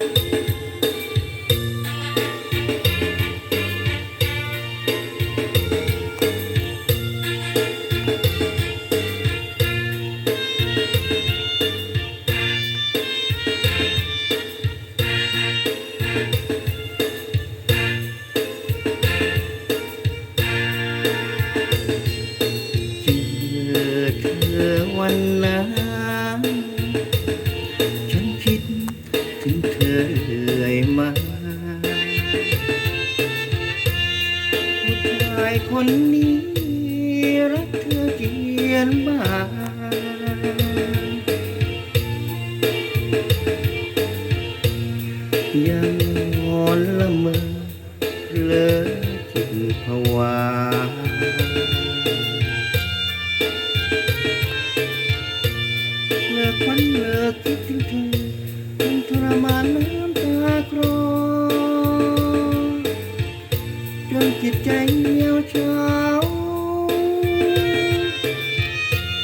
เจอเธอวันนั้น คนนี้รักเธอเกียนบ้างยังงอนละเมอเลอจิตภาวาเลิกควันเลิกคิดถึงเธอจนทรมานน้ำ จนจิตใจเหี่ยวเฉา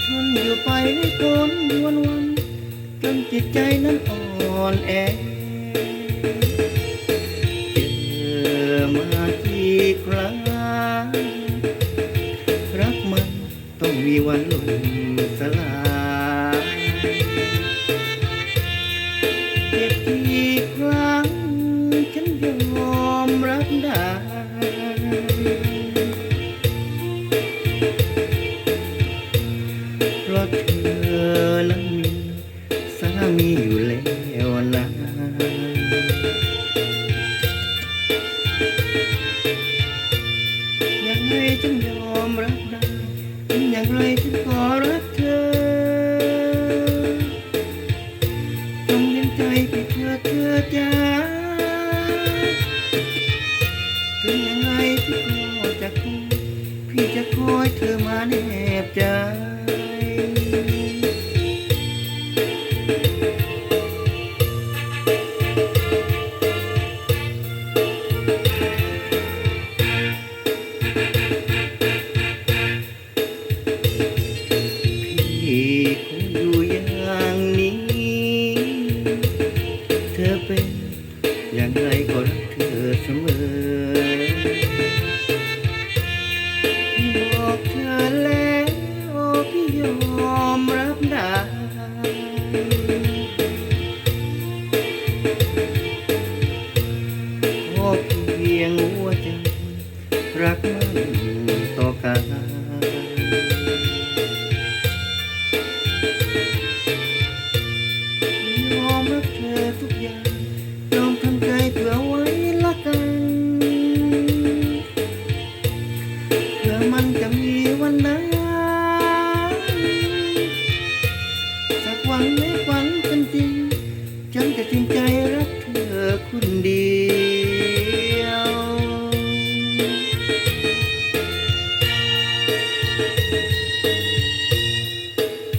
ทนอยู่ไปได้ทนวันวันจนจิตใจนั้นอ่อนแอเจอมากี่ครั้งรักมันต้องมีวันล่มสลาย มีอยู่แล้วนะอย่างไรฉันยอมรับได้อย่างไรฉันก็รักเธอจงเห็นใจพี่เธอเธอจ้าถึงย่างไรพี่ก็จะคอยพี่จะคอยเธอมาแนบใจพี่ Track.